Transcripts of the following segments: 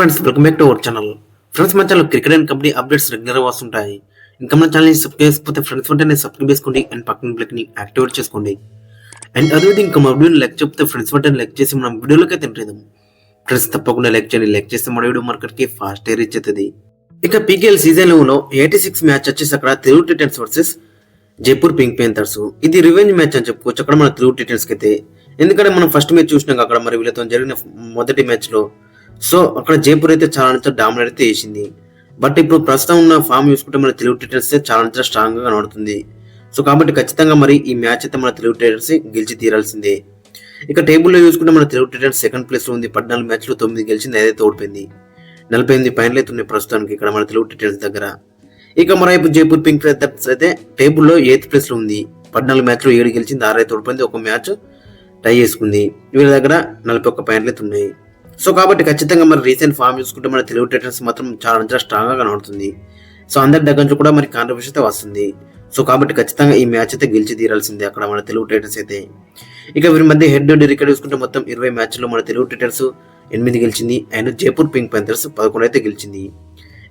Friends welcome back to our channel friends మన channel cricket and kabaddi updates regular వస్తుంటాయి ఇంకా మన ఛానల్ని సబ్స్క్రైబ్ చేసుకుంటే ఫ్రెండ్స్ వెంటనే సబ్స్క్రైబ్ చేసుకోండి అండ్ పక్కన బ్లెక్ని యాక్టివేట్ చేసుకోండి. అండ్ అదేవిధంగా ఇంకా మా వీడియోని లైక్ చెప్తే ఫ్రెండ్స్ వెంటనే లైక్ చేసి మనం వీడియోలోకి తింటాం ఫ్రెండ్స్ తప్పకుండా లైక్ చేయండి. లైక్ చేస్తే మన వీడియో మార్కెట్కి ఫాస్ట్ రీచ్ అవుతుంది. ఇక పీకేఎల్ సీజన్లో ఎయిటీ సిక్స్ మ్యాచ్ వచ్చేసి అక్కడ Telugu Titans versus Jaipur Pink Panthers ఇది రివెంజ్ మ్యాచ్ అని చెప్పుకోవచ్చు. అక్కడ మన తెలుగు టైటన్స్ అయితే. ఎందుకంటే మనం ఫస్ట్ మ్యాచ్ చూసినాం అక్కడ మరి వీళ్ళతో జరిగిన మొదటి మ్యాచ్లో సో అక్కడ జైపూర్ అయితే చాలా నుంచి డామినేట్ అయితే వేసింది బట్ ఇప్పుడు ప్రస్తుతం ఉన్న ఫామ్ చూసుకుంటే మన తెలుగు టైటన్స్ చాలా నుంచి స్ట్రాంగ్గా కనబడుతుంది. సో కాబట్టి ఖచ్చితంగా మరి ఈ మ్యాచ్ అయితే మన తెలుగు టైటన్స్ గెలిచి తీరాల్సిందే. ఇక టేబుల్లో చూసుకుంటే మన తెలుగు టైటన్స్ సెకండ్ ప్లేస్లో ఉంది. పద్నాలుగు మ్యాచ్లు తొమ్మిది గెలిచింది ఏదైతే ఓడిపోయింది. నలభై ఎనిమిది పైనలు అయితే ఉన్నాయి ప్రస్తుతానికి ఇక్కడ మన తెలుగు టైటన్స్ దగ్గర. ఇక మరోవైపు జైపూర్ పింక్ ఫెదర్స్ అయితే టేబుల్లో ఎయిత్ ప్లేస్లో ఉంది. పద్నాలుగు మ్యాచ్లు ఏడు గెలిచింది ఆరైతే ఓడిపోయింది. ఒక మ్యాచ్ టై చేసుకుంది. వీళ్ళ దగ్గర నలభై ఒక్క పాయింట్లు అయితే ఉన్నాయి. సో కాబట్టి ఖచ్చితంగా మరి రీసెంట్ ఫామ్ చూసుకుంటే మన తెలుగు టైటన్స్ మాత్రం చాలా చాలా స్ట్రాంగ్గా కనబడుతుంది సో అందరి దగ్గర నుంచి కూడా మరి కాంట్రవర్సీ అయితే వస్తుంది. సో కాబట్టి ఖచ్చితంగా ఈ మ్యాచ్ అయితే గెలిచి తీరాల్సిందే అక్కడ మన తెలుగు టైటన్స్ అయితే. ఇక వీరి మధ్య హెడ్ టు రికార్డ్ చూసుకుంటే మొత్తం ఇరవై మ్యాచ్లో మన తెలుగు టైటన్స్ ఎనిమిది గెలిచింది. అండ్ జైపూర్ పింక్ పెంతర్స్ పదకొండు అయితే గెలిచింది.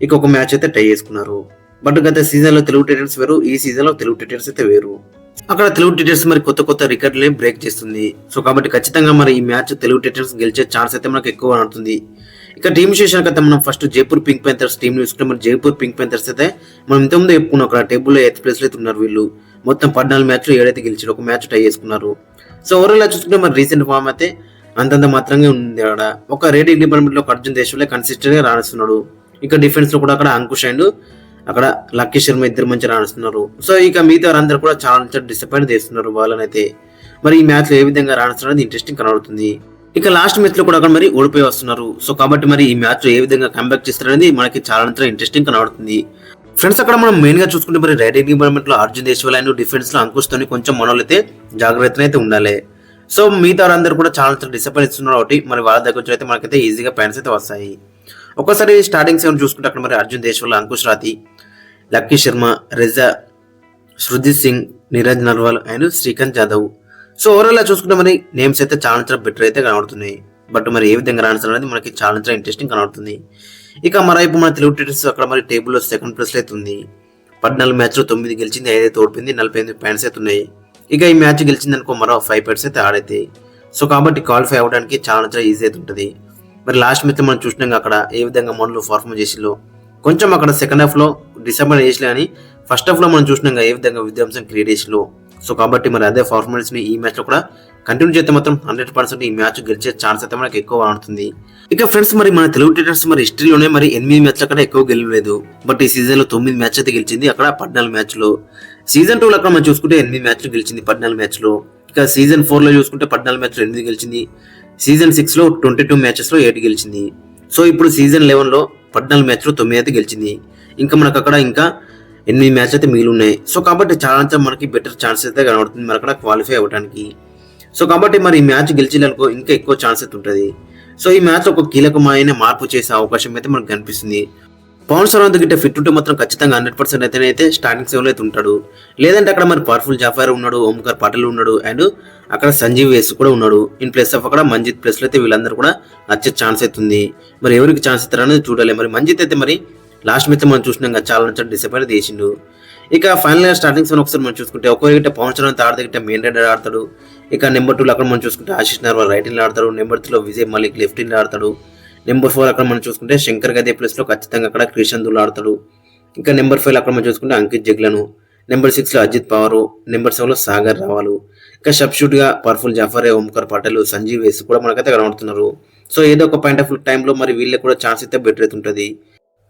ఇక ఒక మ్యాచ్ అయితే టై చేసుకున్నారు. బట్ గత సీజన్లో తెలుగు టైటన్స్ వేరు ఈ సీజన్లో తెలుగు టైటన్స్ అయితే వేరు. అక్కడ తెలుగు టైటన్స్ మరి కొత్త కొత్త రికార్డులే బ్రేక్ చేస్తుంది. సో కాబట్టి ఖచ్చితంగా మరి ఈ మ్యాచ్ తెలుగు టైటన్స్ గెలిచే ఛాన్స్ అయితే మనకు ఎక్కువ అవుతుంది ఇక టీమ్ విశేషానికి కదా మనం first Jaipur Pink Panthers team చూసుకుంటే మరి జైపూర్ పింక్ ప్యాంథర్స్ అయితే మనం ఇంతకుముందు చెప్పుకున్నాం అక్కడ టేబుల్లో ఎయిత్ ప్లేస్లో అయితే ఉన్నారు వీళ్ళు. మొత్తం పద్నాలుగు మ్యాచ్లు ఏడైతే గెలిచారు ఒక మ్యాచ్ టై చేసుకున్నారు. సో ఓవరాల్ చూసుకుంటే మరి రీసెంట్ ఫామ్ అయితే అంతంత మాత్రంగా ఉంది అక్కడ. ఒక రేటింగ్ డిపార్ట్మెంట్లో ఒక అర్జున్ దేశంలో కన్సిస్టెంట్గా రాణిస్తున్నాడు. ఇక డిఫెన్స్లో కూడా అక్కడ అంకుష్ అండ్ అక్కడ లక్కీ శర్మ ఇద్దరు మంచి రాణిస్తున్నారు. సో ఇక మిగతా వారందరూ కూడా చాలా డిసప్పాయింట్ చేస్తున్నారు వాళ్ళనైతే. మరి ఈ మ్యాచ్లో ఏ విధంగా రాణిస్తున్నారు ఇంట్రెస్టింగ్ కనబడుతుంది. ఇక లాస్ట్ మ్యాచ్లో కూడా అక్కడ మరి ఓడిపోయి వస్తున్నారు. సో కాబట్టి మరి ఈ మ్యాచ్లో ఏ విధంగా కంబ్యాక్ చేస్తారనేది మనకి చాలా ఇంట్రెస్టింగ్ కనబడుతుంది. ఫ్రెండ్స్ అక్కడ మనం మెయిన్గా చూసుకుంటే మరి రైడింగ్ డిపార్ట్మెంట్లో అర్జున్ దేశవాల్ అండ్ డిఫెన్స్లో అంకుష్ తోని కొంచెం మనోళ్ళైతే జాగ్రత్త అయితే ఉండాలి. సో మిగతా వారందరూ కూడా చాలా డిసప్పాయింట్ ఇస్తున్నారు కాబట్టి మరి వాళ్ళ దగ్గర నుంచి అయితే మనకైతే ఈజీగా ప్యాన్స్ అయితే వస్తాయి. ఒకసారి స్టార్టింగ్ సెవెన్ చూసుకుంటే అక్కడ మరి Arjun Deshwal Ankush Rathee Lucky Sharma Reza Shruti Singh Neeraj Narwal and Srikanth Jadhav. So overall చూసుకుంటే మరి నేమ్స్ అయితే చాలా బెటర్ అయితే కనబడుతున్నాయి. బట్ మరి ఏ విధంగా రాణిస్తారు అనేది మనకి చాలా ఇంట్రెస్టింగ్ కనబడుతుంది. ఇక మరైపు మన తెలుగు టైటన్స్ అక్కడ మరి టేబుల్లో సెకండ్ ప్లేస్ అయితే ఉంది. పద్నాలుగు మ్యాచ్లో తొమ్మిది గెలిచింది ఐదైతే ఓడిపోయింది నలభై ఎనిమిది పాయింట్స్ అయితే ఉన్నాయి. ఇక ఈ మ్యాచ్ గెలిచింది అనుకో మరో ఫైవ్ పాయింట్స్ అయితే ఆడైతే. సో కాబట్టి క్వాలిఫై అవ్వడానికి చాలా చాలా ఈజీ అయితే ఉంటుంది. మరి లాస్ట్ మ్యాచ్ మనం చూసినాం అక్కడ ఏ విధంగా మనలో పర్ఫామ్ చేసిలో కొంచెం అక్కడ సెకండ్ హాఫ్లో డిసెంబర్ డిసప్పాయింట్ చేసిలే ఫస్ట్ హాఫ్లో మనం చూసినాం ఏ విధంగా విధ్వంసం క్రియేట్ చేసిలో సో కాబట్టి మరి అదే పర్ఫార్మెన్స్ని ఈ మ్యాచ్లో కూడా కంటిన్యూ చేస్తే మాత్రం హండ్రెడ్ పర్సెంట్ ఈ మ్యాచ్ గెలిచే ఛాన్స్ అయితే మనకి ఎక్కువ ఆడుతుంది ఇక ఫ్రెండ్స్ మరి మన తెలుగు టైటన్స్ మరి హిస్టరీలోనే మరి ఎనిమిది మ్యాచ్ల కన్నా ఎక్కువ గెలవలేదు. బట్ ఈ సీజన్లో తొమ్మిది మ్యాచ్ అయితే గెలిచింది అక్కడ పద్నాలుగు మ్యాచ్లు సీజన్ టూలో అక్కడ మనం చూసుకుంటే ఎనిమిది మ్యాచ్లు గెలిచింది పద్నాలుగు మ్యాచ్లు ఇక సీజన్ ఫోర్లో చూసుకుంటే పద్నాలుగు మ్యాచ్లు ఎనిమిది గెలిచింది. సీజన్ సిక్స్లో ట్వంటీ టూ మ్యాచెస్లో ఎయిట్ గెలిచింది. సో ఇప్పుడు సీజన్ లెవెన్లో పద్నాలుగు మ్యాచ్లో తొమ్మిది అయితే గెలిచింది. ఇంకా మనకు అక్కడ ఇంకా ఎనిమిది మ్యాచ్ అయితే మిగిలి ఉన్నాయి సో కాబట్టి చాలా మనకి బెటర్ ఛాన్స్ అయితే కనబడుతుంది మరి అక్కడ క్వాలిఫై అవ్వడానికి సో కాబట్టి మరి ఈ మ్యాచ్ గెలిచేందుకు ఇంకా ఎక్కువ ఛాన్స్ అయితే ఉంటుంది. సో ఈ మ్యాచ్ ఒక కీలకమైన మార్పు చేసే అవకాశం అయితే మనకు కనిపిస్తుంది. పవన్ సర్వంత్ గిట్ట ఫిట్ ఉంటే మాత్రం ఖచ్చితంగా హండ్రెడ్ పర్సెంట్ అయితే అయితే స్టార్టింగ్ సెవెన్ అయితే ఉంటాడు. లేదంటే అక్కడ మరి పవర్ఫుల్ జాఫర్ ఉన్నాడు ఓంకార్ పాటిల్ ఉన్నాడు అండ్ అక్కడ సంజీవ్ వేస్ కూడా ఉన్నాడు. ఇన్ ప్లేస్ ఆఫ్ అక్కడ మంజిత్ ప్లేస్లో అయితే వీళ్ళందరూ కూడా వచ్చే ఛాన్స్ అవుతుంది మరి ఎవరికి ఛాన్స్ ఇస్తారనేది చూడాలి. మరి మంజిత్ అయితే మరి లాస్ట్ మ్యాచ్ మనం చూసినాం కదా చాలా నచ్చడం డిసప్పాయింట్ చేసిండు. ఇక ఫైనల్ స్టార్టింగ్ సెవెన్ ఒకసారి మనం చూసుకుంటే ఒక్కో గిట్ట పవన్ చరణ్ ఆడతా గిట్ట మెయిన్ రైడర్ ఆడతాడు. ఇక నెంబర్ టూలో అక్కడ మనం చూసుకుంటే ఆశిష్ నర్వాల్ రైట్ ఇన్ ఆడతాడు. నెంబర్ త్రీలో విజయ్ మలిక్ లెఫ్ట్ ఇన్ ఆడతాడు. నెంబర్ ఫోర్ అక్కడ మనం చూసుకుంటే శంకర్ గదే ప్లేస్లో ఖచ్చితంగా అక్కడ క్రిషన్ దుల్ ఆడతాడు. ఇంకా నెంబర్ ఫైవ్ అక్కడ మనం చూసుకుంటే అంకిత్ జగ్లను. నెంబర్ సిక్స్లో అజిత్ పవారు. నెంబర్ సెవెన్లో సాగర్ రావాలు. ఇంకా సబ్స్టిట్యూట్గా పర్ఫుల్ జాఫర్ ఓంకర్ పటేల్ సంజీవ్ వేస్ కూడా మనకైతే కనబడుతున్నారు. సో ఏదో ఒక పాయింట్ ఆఫ్ టైంలో మరి వీళ్ళకి కూడా ఛాన్స్ అయితే బెటర్ అయితే ఉంటుంది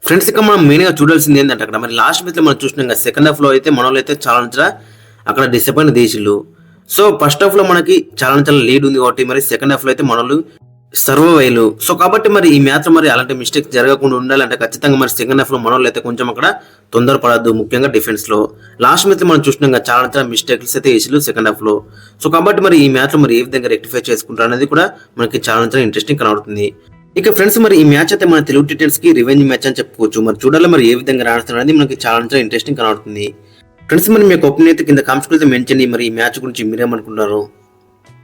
ఫ్రెండ్స్ ఇక మనం మెయిన్గా చూడాల్సింది ఏంటంటే అక్కడ మరి లాస్ట్ మ్యాచ్లో మనం చూసినాం సెకండ్ హాఫ్లో అయితే మనలో అయితే చాలా అక్కడ డిసప్పాయింట్ దేశీలు సో ఫస్ట్ హాఫ్లో మనకి చాలా చాలా లీడ్ ఉంది కాబట్టి మరి సెకండ్ హాఫ్లో అయితే మనోళ్ళు సర్వైలు సో కాబట్టి మరి ఈ మ్యాచ్ మరి అలాంటి మిస్టేక్ జరగకుండా ఉండాలంటే ఖచ్చితంగా మరి సెకండ్ హాఫ్లో మనోళ్ళు అయితే కొంచెం అక్కడ తొందరపడద్దు ముఖ్యంగా డిఫెన్స్లో. లాస్ట్ మ్యాచ్ మనం చూసినాం చాలా చాలా మిస్టేక్స్ అయితే వేసిలు సెకండ్ హాఫ్లో. సో కాబట్టి మరి ఈ మ్యాచ్లో మరి ఏ విధంగా రెక్టిఫై చేసుకుంటారు అనేది కూడా మనకి చాలా చాలా ఇంట్రెస్టింగ్ కనబడుతుంది. ఇక ఫ్రెండ్స్ మరి ఈ మ్యాచ్ అయితే మన తెలుగు టైటన్స్కి రివెంజ్ మ్యాచ్ అని చెప్పుకోవచ్చు. మరి చూడాలి మరి ఏ విధంగా రాణిస్తున్నారు అనేది మనకి చాలా చాలా ఇంట్రెస్టింగ్ కనబడుతుంది. ఫ్రెండ్స్ మరి మీకు ఒపీనియన్ అయితే కింద కామెంట్స్ అయితే మెన్షన్ మరి ఈ మ్యాచ్ గురించి మీరేమనుకుంటున్నారు?